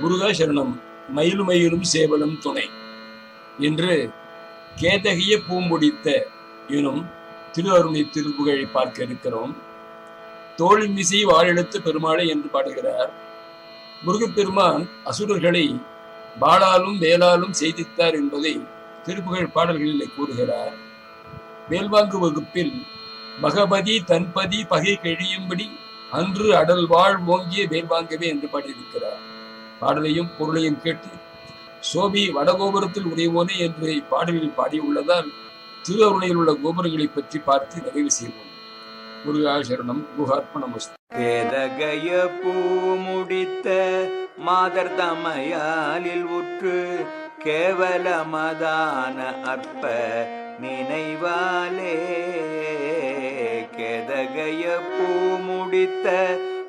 முருகா சரணம் மயிலும் மயிலும் சேவலும் துணை. என்று கேதகிய பூம்புடித்த எனும் திருஅருணை திருப்புகழை பார்க்க இருக்கிறோம். தோழிமிசை வாழெழுத்து பெருமாளை என்று பாடுகிறார். முருகப்பெருமான் அசுரர்களை பாலாலும் வேலாலும் செய்தித்தார் என்பதை திருப்புகழ் பாடல்களில் கூறுகிறார். வேல்வாங்கு வகுப்பில் மகபதி தன்பதி பகை கழியும்படி அன்று அடல் வாழ் ஓங்கிய வேல்வாங்கவே என்று பாடியிருக்கிறார். பாடலையும் பொருளையும் கேட்டு சோபி வடகோபுரத்தில் உடையவோனே என்று இப்பாடலில் பாடியுள்ளதால் திருவருணையில் உள்ள கோபுரங்களை பற்றி பார்த்து நிறைவு செய்வோம். முருகா சரணம் கேதகைய பூ முடித்த மாதர் தமையாலில் உற்று கேவலமதான அற்ப நினைவாலே. கேதகைய பூ முடித்த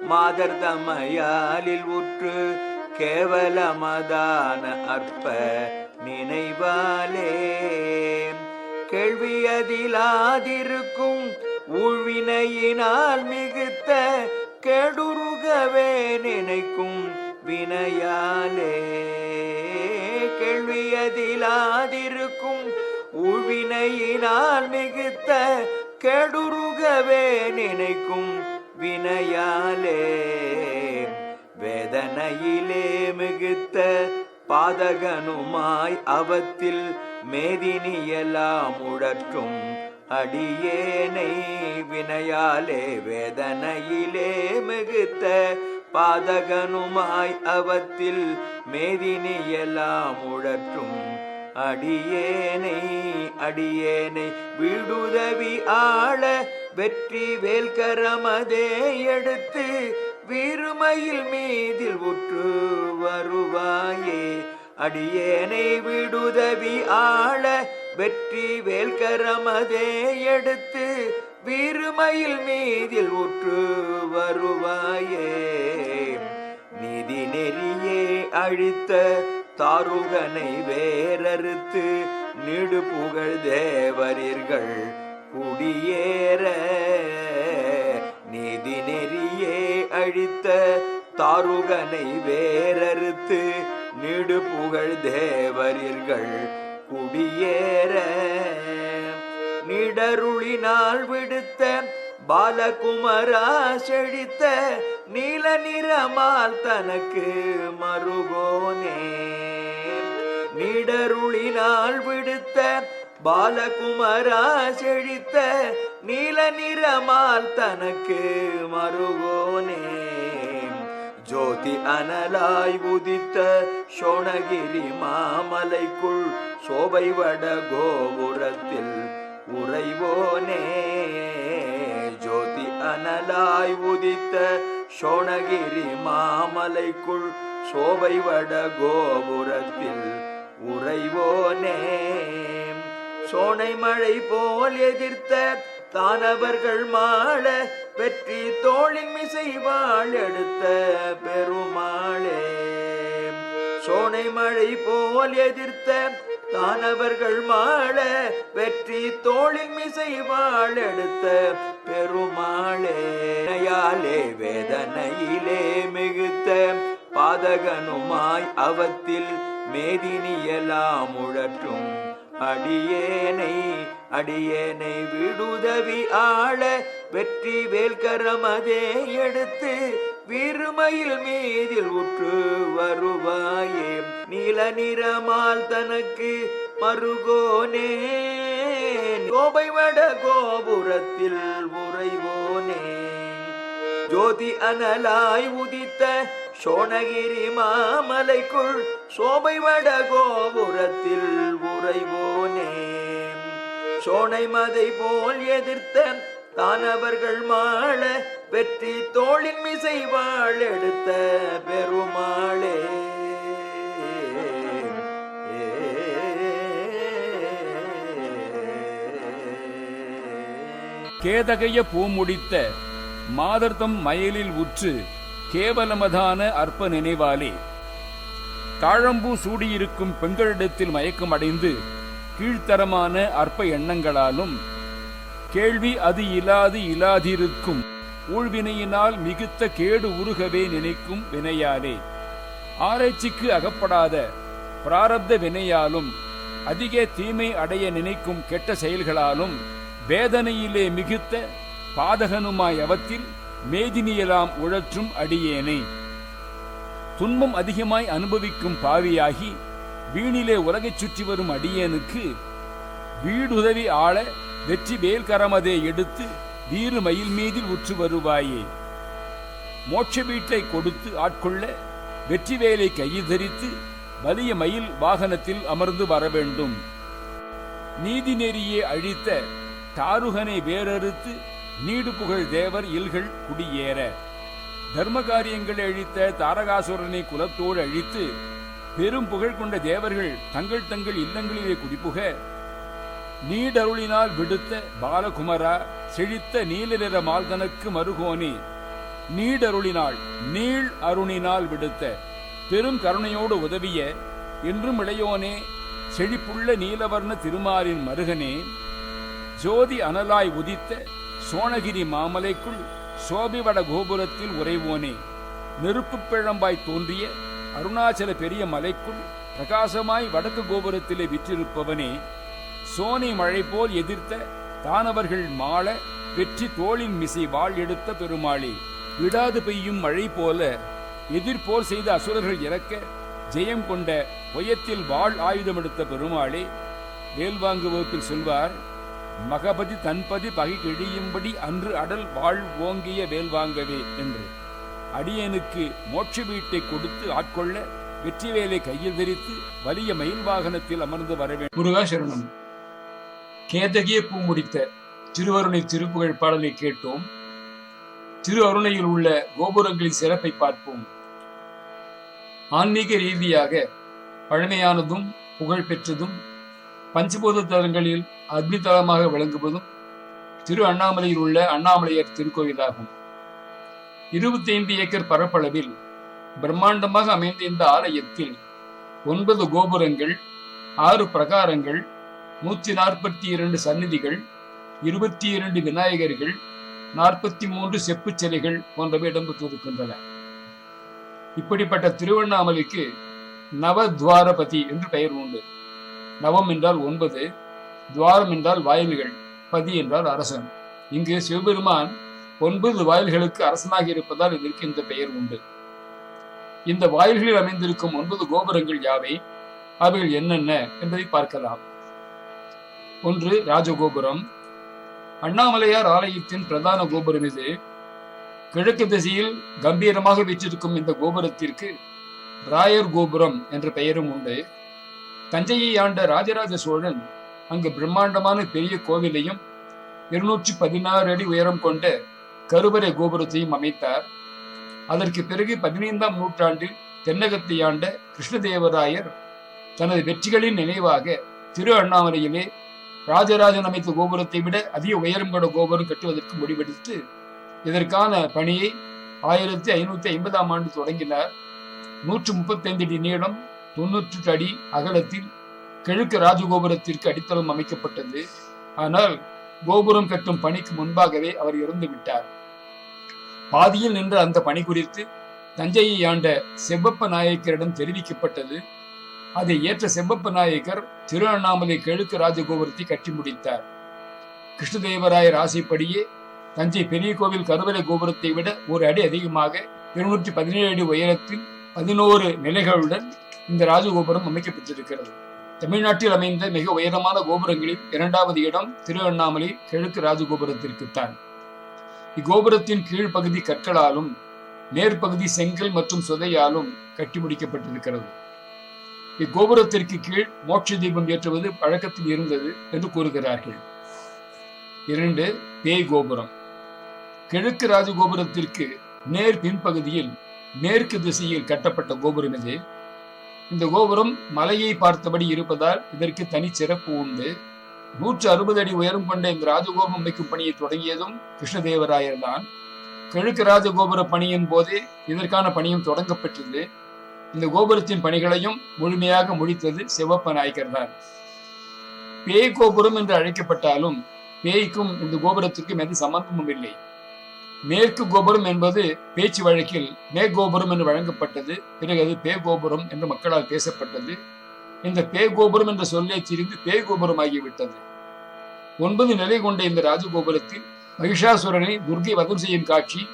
மாதர் தமையாலில் உற்று கேவலமதான அற்ப நினைவாலே. கேள்வியதிலாதிருக்கும் ஊழ்வினையினால் மிகுத்த கெடுருகவே நினைக்கும் வினையாலே. கேள்வியதிலாதிருக்கும் ஊழ்வினையினால் மிகுத்த கெடுருகவே நினைக்கும் வினையாலே. வேதனையிலே மிகுத்த பாதகனுமாய் அவத்தில் மேதினியெல்லாம் உழற்றும் அடியேனை வினையாலே வேதனையிலே மிகுத்த பாதகனுமாய் அவத்தில் மேதினியெல்லாம் உழற்றும் அடியேனை அடியேனை விடுதவி ஆள வெற்றி வேல்கரமதே எடுத்து பெருமையில் மீதில் உற்று வருவாயே. அடியேனை விடுதவி ஆள வெற்றி வேல்கரமதே எடுத்து வீருமையில் மீதில் உற்று வருவாயே. நிதி நெறியே அழித்த தாருகனை வேறறுத்து நிடு தேவரீர்கள் குடியேற. நீதி நெறி அழித்த தாருகனை வேறறுத்து நிடு புகழ் தேவரீர்கள் குடியேற. நிடருளினால் விடுத்த பாலகுமரா செழித்த நீல நிறமால் தனக்கு மருகோனே நிடருளினால் விடுத்த பாலகுமரா செழித்த நீல நிறமால் தனக்கு மருகோனே ஜோதி அனலாய் உதித்த சோணகிரி மாமலைக்குள் சோபை வட கோபுரத்தில் உறைவோனே. ஜோதி அனலாய் உதித்த சோணகிரி மாமலைக்குள் சோபை வட கோபுரத்தில் உறைவோனே. சோனை மழை போல் எதிர்த்த தானவர்கள் மாள வெற்றி தோளின் மிசை வாழ் எடுத்த பெருமாளே. சோனை மழை போல் எதிர்த்த தானவர்கள் மாள வெற்றி தோளின் மிசை வாழ் எடுத்த பெருமாளேயாலே வேதனையிலே மிகுத்த பாதகனுமாய் அவத்தில் மேதினியலாம் உழற்றும் அடியேனை அடியேனை விடுதவி ஆள வெற்றி வேல்கரமதே எடுத்து வீருமையில் மீதில் உற்று வருவாயே. நீல நிறமால் தனக்கு மருகோனே கோபை வட கோபுரத்தில் உறைவோனே. ஜோதி அனலாய் உதித்த சோணகிரி மாமலைக்குள் சோபை வட கோபுரத்தில் உறைவோனே சோனை மதை போல் எதிர்த்த தானவர்கள் மாள வெற்றி தோளின் மிசை வாழ் எடுத்த பெருமாளே. கேதகைய பூமுடித்த மாதர்தம் மயலில் உற்று கேவலமதான அற்ப நினைவாலே தாழம்பூ சூடியிருக்கும் பெண்களிடத்தில் மயக்கம் அடைந்து கீழ்த்தரமான அற்ப எண்ணங்களாலும் கேள்வி அது இலாது இலாதிருக்கும். ஊழ்வினையினால் மிகுத்த கேடு உருகவே நினைக்கும் வினையாலே. ஆராய்ச்சிக்கு அகப்படாத பிராரப்த வினையாலும் அதிக தீமை அடைய நினைக்கும் கெட்ட செயல்களாலும் வேதனையிலே மிகுத்த பாதகனுமாய் அவத்தில் மேதினியலாம் உழற்றும் அடியேனே. துன்பம் அதிகமாய் அனுபவிக்கும் பாவியாகி வீணிலே உலகைச் சுற்றி வரும் அடியேனுக்கு வீடுதவி ஆள வெற்றி வேல்கரமதே எடுத்து வீறு மயில் மீதில் உற்று வருவாயே. மோட்ச வீட்டை கொடுத்து ஆட்கொள்ள வெற்றி வேலை கையில் தரித்து வலிய மயில் வாகனத்தில் அமர்ந்து வர வேண்டும் நீதி நெறியே அழித்த தாருகனை வேறறுத்து நீடு புகழ் தேவர் இல்கள் குடியேற. தர்ம காரியங்களை அழித்த தாரகாசுரனை குலத்தோடு அழித்து பெரும் புகழ் கொண்ட தேவர்கள் தங்கள் தங்கள் இல்லங்களிலே குடிபுக நீடருளினால் விடுத்த பாலகுமரா செழித்த நீல நிற மால்தனக்கு மருகோனி நீடருளினால் நீள் அருணினால் விடுத்த பெரும் கருணையோடு உதவிய என்றும் இளையோனே செழிப்புள்ள நீலவர்ண திருமாலின் மருகனே ஜோதி அனலாய் உதித்த சோணகிரி மாமலைக்குள் சோபிவட கோபுரத்தில் உறைவோனே. நெருப்புப் பிழம்பாய் தோன்றிய அருணாச்சல பெரிய மலைக்குள் பிரகாசமாய் வடக்கு கோபுரத்திலே விற்றிருப்பவனே சோனை மழை போல் எதிர்த்த தானவர்கள் மாள வெற்றி தோளின் மிசை வாழ் எடுத்த பெருமாளே விடாது பெய்யும் மழை போல எதிர்போல் செய்த அசுரர்கள் இறக்க ஜெயம் கொண்ட உயத்தில் வாழ் ஆயுதம் எடுத்த பெருமாளே வேல்வாங்கு வகுப்பில் சொல்வார் மகபதி தன்பதி பகை கிழியும்படி அன்று அடல் வாழ் ஓங்கிய வேல்வாங்கவே என்று. அடியனுக்கு மோட்ச வீட்டை கொடுத்து ஆட்கொள்ள வெற்றிவேலை கையில் தரித்து வலிய மயில் வாகனத்தில் அமர்ந்து வர வேண்டும். முருகா சரணம் கேதகிய பூ முடித்த திருவருணை திருப்புகழ் பாடலை கேட்டோம். திரு அருணையில் உள்ள கோபுரங்களின் சிறப்பை பார்ப்போம். ஆன்மீக ரீதியாக பழமையானதும் புகழ் பெற்றதும் பஞ்சபூத தலங்களில் அக்னிதலமாக விளங்குவதும் திரு அண்ணாமலையில் உள்ள அண்ணாமலையர் திருக்கோயிலாகும். இருபத்தி ஐந்து ஏக்கர் பரப்பளவில் பிரம்மாண்டமாக அமைந்த இந்த ஆலயத்தில் ஒன்பது கோபுரங்கள் ஆறு பிரகாரங்கள் நூற்றி நாற்பத்தி இரண்டு சந்நிதிகள் இருபத்தி இரண்டு விநாயகர்கள் நாற்பத்தி மூன்று செப்புச் சிலைகள் போன்றவை இடம்பெற்றிருக்கின்றன. இப்படிப்பட்ட திருவண்ணாமலைக்கு நவத்வாரபதி என்று பெயர் உண்டு. நவம் என்றால் ஒன்பது துவாரம் என்றால் வாயில்கள் பதி என்றால் அரசன். இங்கு சிவபெருமான் ஒன்பது வாயில்களுக்கு அரசனாக இருப்பதால் இதற்கு இந்த பெயர் உண்டு. இந்த வாயில்களில் அமைந்திருக்கும் ஒன்பது கோபுரங்கள் யாவை? அவைகள் என்னென்ன என்பதை பார்க்கலாம். ஒன்று ராஜகோபுரம். அண்ணாமலையார் ஆலயத்தின் பிரதான கோபுரம் இது கிழக்கு திசையில் கம்பீரமாக வீற்றிருக்கும் இந்த கோபுரத்திற்கு ராயர் கோபுரம் என்ற பெயரும் உண்டு. தஞ்சையை ஆண்ட ராஜராஜ சோழன் அங்கு பிரம்மாண்டமான பெரிய கோவிலையும் இருநூற்றி பதினாறு அடி உயரம் கொண்ட கருவறை கோபுரத்தையும் அமைத்தார். அதற்கு பிறகு பதினைந்தாம் நூற்றாண்டில் தென்னகத்தை ஆண்ட கிருஷ்ணதேவராயர் தனது வெற்றிகளின் நினைவாக திரு அண்ணாமலையிலே ராஜராஜன் அமைத்த கோபுரத்தை விட அதிக உயரம் கொண்ட கோபுரம் கட்டுவதற்கு முடிவெடுத்து இதற்கான பணியை ஆயிரத்தி ஐநூத்தி ஐம்பதாம் ஆண்டு தொடங்கினார். நூற்று முப்பத்தைந்து அடி நீளம் தொன்னூற்று அடி அகலத்தில் கிழக்கு ராஜகோபுரத்திற்கு அடித்தளம் அமைக்கப்பட்டது. ஆனால் கோபுரம் கட்டும் பணிக்கு முன்பாகவே அவர் இறந்து விட்டார். பாதியில் நின்ற அந்த பணி குறித்து தஞ்சையை ஆண்ட செவ்வப்ப நாயக்கரிடம் தெரிவிக்கப்பட்டது. அதை ஏற்ற செவ்வப்ப நாயக்கர் திருவண்ணாமலை கிழக்கு ராஜகோபுரத்தை கட்டி முடித்தார். கிருஷ்ணதேவராயர் ஆசைப்படியே தஞ்சை பெரிய கோவில் கருவறை கோபுரத்தை விட ஒரு அடி அதிகமாக இருநூற்றி பதினேழு அடி உயரத்தில் பதினோரு நிலைகளுடன் இந்த ராஜகோபுரம் அமைக்கப்பட்டிருக்கிறது. தமிழ்நாட்டில் அமைந்த மிக உயரமான கோபுரங்களில் இரண்டாவது இடம் திரு அண்ணாமலை கிழக்கு ராஜகோபுரத்திற்குத்தான். இக்கோபுரத்தின் கீழ்ப்பகுதி கற்களாலும் மேற்பகுதி செங்கல் மற்றும் சுதையாலும் கட்டி முடிக்கப்பட்டிருக்கிறது இக்கோபுரத்திற்கு கீழ் மோட்ச தீபம் ஏற்றுவது பழக்கத்தில் இருந்தது என்று கூறுகிறார்கள். இரண்டு பேய் கோபுரம். கிழக்கு ராஜகோபுரத்திற்கு நேர் பின்பகுதியில் மேற்கு திசையில் கட்டப்பட்ட கோபுரம் இது. இந்த கோபுரம் மலையை பார்த்தபடி இருப்பதால் இதற்கு தனி சிறப்பு உண்டு. நூற்று அறுபது அடி உயரம் கொண்ட இந்த ராஜகோபுரம் அமைக்கும் பணியை தொடங்கியதும் கிருஷ்ணதேவராயர் தான் கிழக்கு ராஜகோபுர பணியின் போது இதற்கான பணியும் தொடங்கப்பட்டது இந்த கோபுரத்தின் பணிகளையும் முழுமையாக முடித்தது சிவப்ப நாயக்கர் தான் பேய் கோபுரம் என்று அழைக்கப்பட்டாலும் பேய்க்கும் இந்த கோபுரத்திற்கும் எந்த சம்பந்தமும் இல்லை. மேற்கு கோபுரம் என்பது பேச்சு வழக்கில் மேற்கோபுரம் என்று வழங்கப்பட்டது பிறகு அது பே கோபுரம் என்று மக்களால் பேசப்பட்டது. இந்த பே கோபுரம் என்ற சொல்லே திரிந்து பே கோபுரம் ஆகிவிட்டது. ஒன்பது நிலை கொண்ட இந்த ராஜகோபுரத்தில் மகிஷாசுரனை துர்கை வதம் செய்யும் காட்சி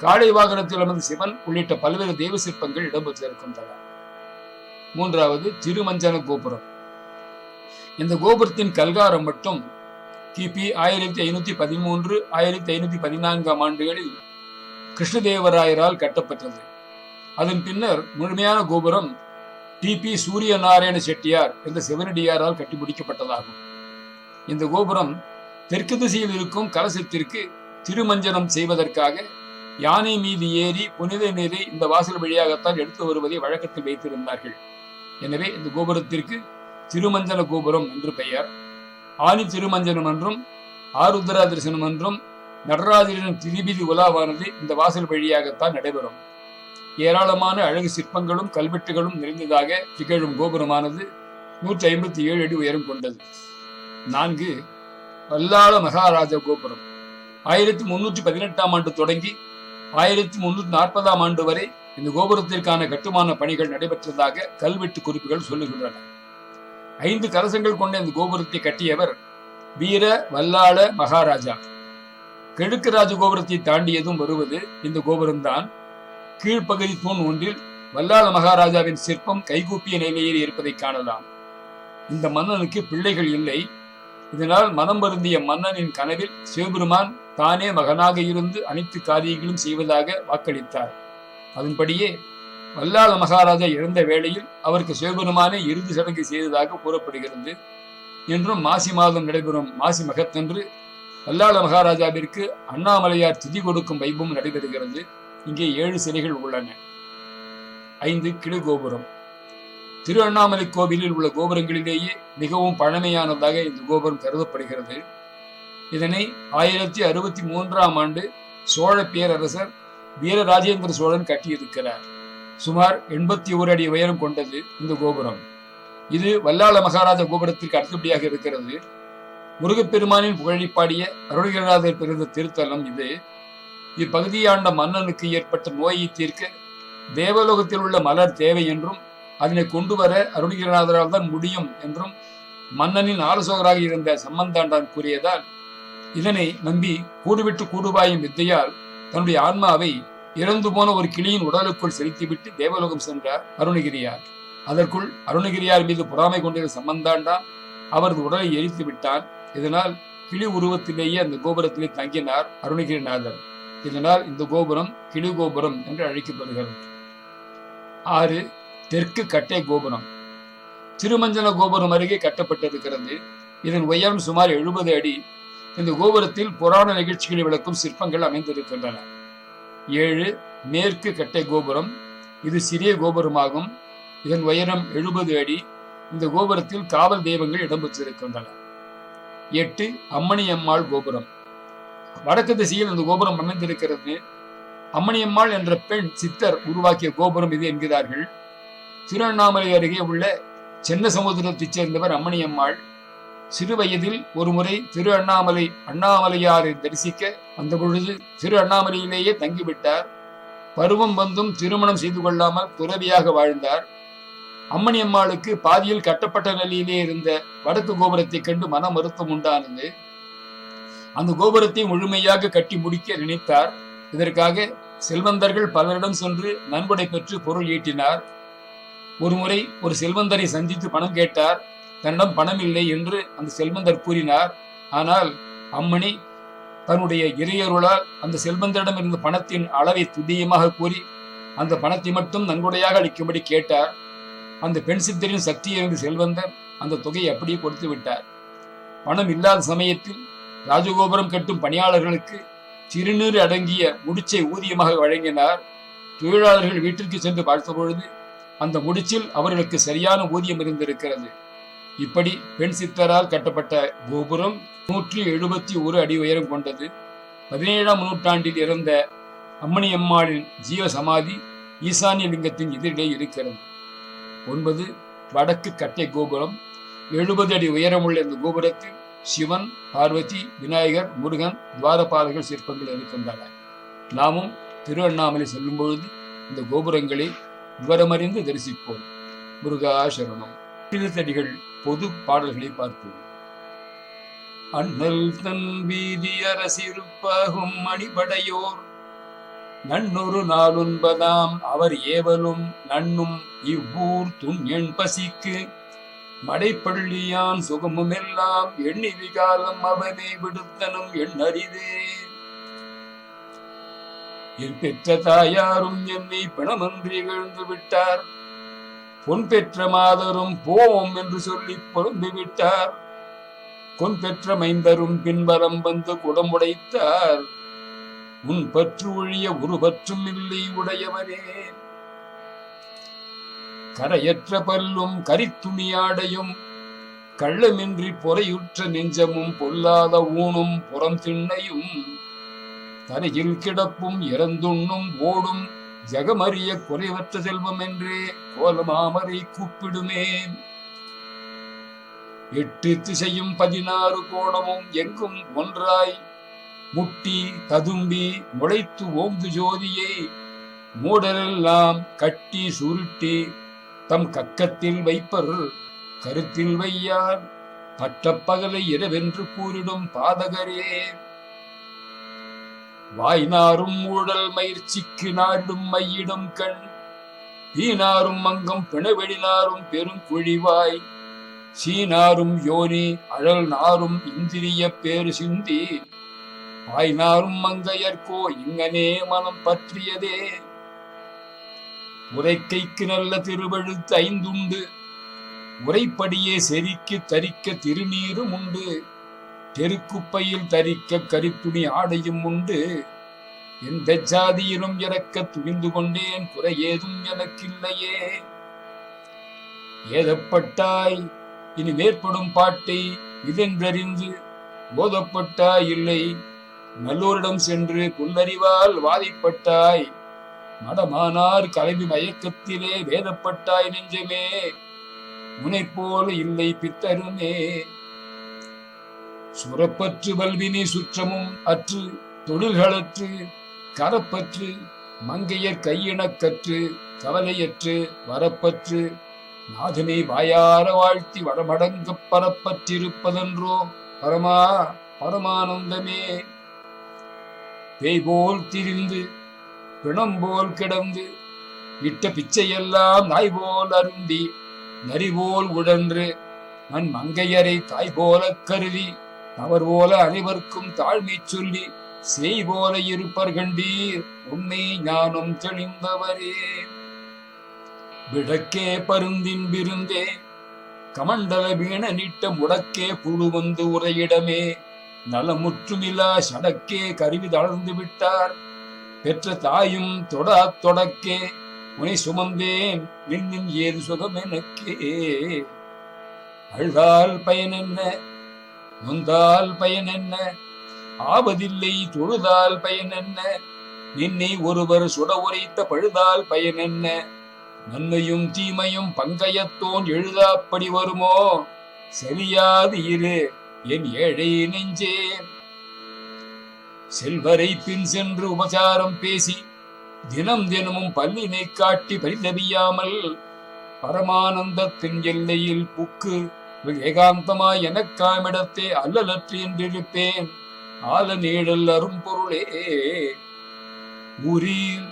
காளை வாகனத்தில் அமர்ந்த சிவன் உள்ளிட்ட பல்வேறு தெய்வ சிற்பங்கள் இடம்பெற்றிருக்கின்றன. மூன்றாவது திருமஞ்சன கோபுரம். இந்த கோபுரத்தின் கல்காரம் மட்டும் கிபி ஆயிரத்தி ஐநூத்தி பதிமூன்று ஆயிரத்தி ஐநூத்தி பதினான்காம் ஆண்டுகளில் கிருஷ்ணதேவராயரால் கட்டப்பட்டது. அதன் பின்னர் முழுமையான கோபுரம் டிபி சூரிய நாராயண செட்டியார் என்ற சிவனடியாரால் கட்டி முடிக்கப்பட்டதாகும். இந்த கோபுரம் தெற்கு திசையில் இருக்கும் கலசத்திற்கு திருமஞ்சனம் செய்வதற்காக யானை மீது ஏறி புனித நீரை இந்த வாசல் வழியாகத்தான் எடுத்து வருவதை வழக்கத்தில் வைத்திருந்தார்கள். எனவே இந்த கோபுரத்திற்கு திருமஞ்சன கோபுரம் என்று பெயர். ஆனி திருமஞ்சனம் என்றும் ஆருத்ரா தரிசனம் என்றும் நடராஜரின் திரிபிதி உலாவானது இந்த வாசல் வழியாகத்தான் நடைபெறும். ஏராளமான அழகு சிற்பங்களும் கல்வெட்டுகளும் நிறைந்ததாக திகழும் கோபுரமானது நூற்றி ஐம்பத்தி ஏழு அடி உயரம் கொண்டது. நான்கு வல்லாள மகாராஜா கோபுரம். ஆயிரத்தி முன்னூற்றி பதினெட்டாம் ஆண்டு தொடங்கி ஆயிரத்தி முன்னூற்றி நாற்பதாம் ஆண்டு வரை இந்த கோபுரத்திற்கான கட்டுமான பணிகள் நடைபெற்றதாக கல்வெட்டு குறிப்புகள் சொல்லுகின்றன. ஐந்து கலசங்கள் கொண்ட இந்த கோபுரத்தை கட்டியவர் வீர வல்லாள மகாராஜா. கிழக்கு ராஜகோபுரத்தை தாண்டியதும் வருவது இந்த கோபுரம்தான். கீழ்ப்பகுதி தூண் ஒன்றில் வல்லாள மகாராஜாவின் சிற்பம் கைகூப்பிய நிலையில் இருப்பதை காணலாம். இந்த மன்னனுக்கு பிள்ளைகள் இல்லை. இதனால் மனம் வருந்திய மன்னனின் கனவில் சிவபெருமான் தானே மகனாக இருந்து அனைத்து காரியங்களும் செய்வதாக வாக்களித்தார். அதன்படியே வல்லாள மகாராஜா இறந்த வேளையில் அவருக்கு சிவபெருமானே இறுதி சடங்கு செய்ததாக கூறப்படுகிறது. என்றும் மாசி மாதம் நடைபெறும் மாசி மகத்தன்று வல்லாள மகாராஜாவிற்கு அண்ணாமலையார் திதி கொடுக்கும் வைபவம் நடைபெறுகிறது. இங்கே ஏழு சிலைகள் உள்ளன. ஐந்து கிளு கோபுரம். திரு அண்ணாமலை கோவிலில் உள்ள கோபுரங்களிலேயே மிகவும் பழமையானதாக இந்த கோபுரம் கருதப்படுகிறது. இதனை ஆயிரத்தி அறுபத்தி மூன்றாம் ஆண்டு சோழ பேரரசர் வீரராஜேந்திர சோழன் கட்டியிருக்கிறார். சுமார் எண்பத்தி ஒரு அடி உயரம் கொண்டது இந்த கோபுரம். இது வல்லாள மகாராஜ கோபுரத்திற்கு அடுத்தபடியாக இருக்கிறது. முருகப்பெருமானின் புகழி பாடிய அருள்கிரநாதர் பிறந்த திருத்தலம் இது. இப்பகுதியாண்ட மன்னனுக்கு ஏற்பட்ட நோயை தீர்க்க தேவலோகத்தில் உள்ள மலர் தேவை என்றும் அதனை கொண்டு வர அருணகிரநாதரால் தான் முடியும் என்றும் மன்னனின் ஆலோசகராக இருந்த சம்பந்தாண்டான் கூறியதால் இதனை நம்பி கூடுவிட்டு கூடுபாயும் வித்தையால் தன்னுடைய ஆன்மாவை இறந்து போன ஒரு கிளியின் உடலுக்குள் செலுத்திவிட்டு தேவலோகம் சென்றார் அருணகிரியார். அதற்குள் அருணகிரியார் மீது பொறாமை கொண்டிருந்த சம்பந்தாண்டான் அவரது உடலை எரித்து விட்டான். இதனால் கிளி உருவத்திலேயே அந்த கோபுரத்திலே தங்கினார் அருணகிரிநாதர். இதனால் இந்த கோபுரம் கிளி கோபுரம் என்று அழைக்கப்படுகிறது. ஆறு தெற்கு கட்டை கோபுரம். திருமஞ்சன கோபுரம் அருகே கட்டப்பட்டிருக்கிறது. இதன் உயரம் சுமார் எழுபது அடி. இந்த கோபுரத்தில் புராண நிகழ்ச்சிகளை விளக்கும் சிற்பங்கள் அமைந்திருக்கின்றன. ஏழு மேற்கு கட்டை கோபுரம். இது சிறிய கோபுரமாகும். இதன் உயரம் எழுபது அடி. இந்த கோபுரத்தில் காவல் தெய்வங்கள் இடம்பெற்றிருக்கின்றன எட்டு அம்மணியம்மாள் கோபுரம். வடக்கு திசையில் இந்த கோபுரம் அமைந்திருக்கிறது. அம்மணியம்மாள் என்ற பெண் சித்தர் உருவாக்கிய கோபுரம் இது என்கிறார்கள். திருவண்ணாமலை அருகே உள்ள சென்ன சமுதிரத்தைச் சேர்ந்தவர் அம்மணியம்மாள். சிறு வயதில் ஒரு முறை திரு அண்ணாமலை அண்ணாமலையாரை தரிசிக்க வந்த பொழுது திரு அண்ணாமலையிலேயே தங்கிவிட்டார். பருவம் வந்தும் திருமணம் செய்து கொள்ளாமல் துறவியாக வாழ்ந்தார். அம்மணி அம்மாளுக்கு பாதியில் கட்டப்பட்ட நிலையிலே இருந்த வடக்கு கோபுரத்தை கண்டு மன மருத்துவம் உண்டானது. அந்த கோபுரத்தை முழுமையாக கட்டி முடிக்க நினைத்தார். இதற்காக செல்வந்தர்கள் பலரிடம் சென்று நன்கொடை பெற்று பொருள் ஈட்டினார். ஒருமுறை ஒரு செல்வந்தரை சந்தித்து பணம் கேட்டார். தன்னிடம் பணம் இல்லை என்று அந்த செல்வந்தர் கூறினார். ஆனால் அம்மணி தன்னுடைய இறையருளால் அந்த செல்வந்தரிடம் இருந்த பணத்தின் அளவை துல்லியமாக கூறி அந்த பணத்தை மட்டும் நன்கொடையாக அளிக்கும்படி கேட்டார். அந்த பெண் சித்தரின் சக்தி இருந்த செல்வந்தர் அந்த தொகையை அப்படியே கொடுத்து விட்டார். பணம் இல்லாத சமயத்தில் ராஜகோபுரம் கட்டும் பணியாளர்களுக்கு சிறுநீர் அடங்கிய முடிச்சை ஊதியமாக வழங்கினார். தொழிலாளர்கள் வீட்டிற்கு சென்று பார்த்த பொழுது அந்த முடிச்சில் அவர்களுக்கு சரியான ஊதியம் இருந்திருக்கிறது. இப்படி பெண் சித்தரால் கட்டப்பட்ட கோபுரம் நூற்றி எழுபத்தி ஒரு அடி உயரம் கொண்டது. பதினேழாம் நூற்றாண்டில் இறந்த அம்மணியம்மாளின் ஜீவ சமாதி ஈசானிய லிங்கத்தின் எதிரிலே இருக்கிறது. ஒன்பது வடக்கு கட்டை கோபுரம். எழுபது அடி உயரமுள்ள இந்த கோபுரத்தில் சிவன் பார்வதி விநாயகர் முருகன் துவாரபாலகர் சிற்பங்கள் இருக்கின்றன. நாமும் திருவண்ணாமலை செல்லும் பொழுது இந்த கோபுரங்களை விவரமறிந்து தரிசிப்போம். முருகா சரணம். திருத்தடிகள் பொது பாடல்களை பார்ப்போம் அண்ணல் தன் வீதி அரசிருப்பகும் மணிபடையோர். நன்னொரு நாளுன்பதாம் அவர் ஏவலும் நன்னும் இவ்வூர் துண் எண் பசிக்கு. மடைப்பள்ளியான் சுகமும் எல்லாம் எண்ணி விகாலம் அவனை விடுத்தனும் எண்ணறிதே என் பெற்ற தாயாரும் என்னை பிணமன்றி விழுந்து விட்டார் பொன் பெற்ற மாதரும் போம் என்று சொல்லி பொருந்து விட்டார் பொன் பெற்ற மைந்தரும் பின்வரம் வந்து குடமுடைத்தார். உன் பற்று ஒழிய ஒரு பற்றும் இல்லை உடையவரே கரையற்ற பல்லும் கரித்துணியாடையும் கள்ளமின்றி பொறையுற்ற நெஞ்சமும் பொல்லாத ஊனும் புறம் திண்ணையும் தரையில் கிடப்பும் இறந்துண்ணும் ஓடும் ஜகமறிய குறைவற்ற செல்வம் என்றே கோலமாமரை கூப்பிடுமே. எட்டு திசையும் பதினாறு கோணமும் எங்கும் ஒன்றாய். முட்டி ததும்பி முளைத்து ஓங்கு ஜோதியை. மூடரெல்லாம் கட்டி சுருட்டி தம் கக்கத்தில் வைப்பர் கருத்தில் வையார். பட்டப்பகலை இரவென்று கூறிடும் பாதகரே. வாய்நாரும் ஊழல் மயிற்சிக்கு நாடும் மையிடும் கண். தீனாரும் மங்கம் பிணவெளினாரும் பெரும் குழிவாய். சீனாரும் யோனி அழல் நாரும் இந்திரிய பேரு சிந்தி. பாய்நாரும் மங்கையர்கோ இங்கனே மனம் பற்றியதே. உரைக்கைக்கு நல்ல திருவழுத்து ஐந்துண்டு. உரைப்படியே செரிக்கு தரிக்க திருநீரும் உண்டு. தெருக்குப்பையில் தரிக்க கரித்துணி ஆடையும் உண்டு. எந்த ஜாதியிலும் இறக்க துணிந்து கொண்டேன். குறை ஏதும் எனக்கில்லையே. ஏதப்பட்டாய் இனி மேற்படும் பாட்டை இதென்றறிந்து போதப்பட்டாய் இல்லை நல்லோரிடம் சென்று புல்லறிவால் வாதிப்பட்டாய். மடமானார் கலவி மயக்கத்திலே வேதப்பட்டாய் நெஞ்சமே. முனைப்போல் இல்லை பித்தருமே. சுரப்பற்று வல்வினை சுற்றமும் அற்று தொழில்களற்று கரப்பற்று மங்கையர் கையினக்கற்று கவலையற்று வரப்பற்று நாதனை வாயார வாழ்த்தி வடமடங்க பரப்பற்றிருப்பதென்றோ பரமா பரமானந்தமே. பேய் போல் திரிந்து பிணம் போல் கிடந்து இட்ட பிச்சையெல்லாம் நாய் போல் அருந்தி நரி போல் உழன்று நன் மங்கையரை தாய் போல கருதி அவர் போல அனைவருக்கும் தாழ்மை சொல்லி செய் போல இருப்பர் கண்டீர். உண்மை ஞானம் தெளிந்தவரே. விடக்கே பருந்தின் விருந்தே. கமண்டல வீண நீட்ட முடக்கே புழு வந்து உரையிடமே நலமுற்றுமிலா சடக்கே கருவி தளர்ந்து விட்டார். பெற்ற தாயும் தொடா தொடக்கே. உனை சுமந்தேன் நின்னின் ஏது சுகம் எனக்கே. அழுதால் பயன் என்ன நொந்தால் பயன் என்ன ஆவதில்லை தொழுதால் பயன் என்ன நின்னை ஒருவர் சுட உரைத்த பழுதால் பயன் என்ன நன்மையும் தீமையும் பங்கயத்தோன் எழுதாப்படி வருமோ? சரியாது இரு என் ஏழை நெஞ்சே. செல்வரை பின் சென்று உபசாரம் பேசி தினம் தினமும் பல்லினை காட்டி பரிதவியாமல் பரமானந்தத்தின் எல்லையில் புக்கு ஏகாந்தமாய் எனக்காமிடத்தே அல்லலற்றி என்றிருப்பேன் ஆல நீழல் அரும்பொருளே. ஊரீர்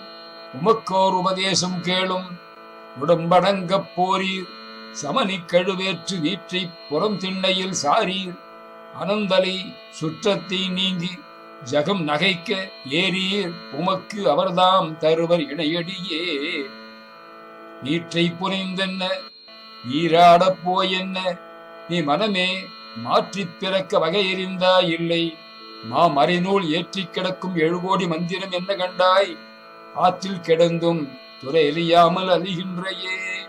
உமக்கோர் உபதேசம் கேளும். உடம்படங்கப் போரீர் சமணி கழுவேற்று வீற்றை புறம் திண்ணையில் சாரீர். அனந்தலை சுற்றத்தை நீங்கி ஜகம் நகைக்க ஏறீர். உமக்கு அவர்தாம் தருவர் இணையடியே. நீற்றை புனைந்தென்ன நீராடப் போயென்ன நீ மனமே மாற்றிப் பிறக்க வகையறிந்தா இல்லை. மா மறைநூல் ஏற்றிக் கிடக்கும் எழுகோடி மந்திரம் என்ன கண்டாய்? ஆற்றில் கிடந்தும் துறை எலியாமல் அழிகின்றையே.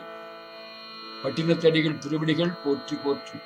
பட்டினத்தடிகள் திருவிடிகள் போற்றி போற்றி.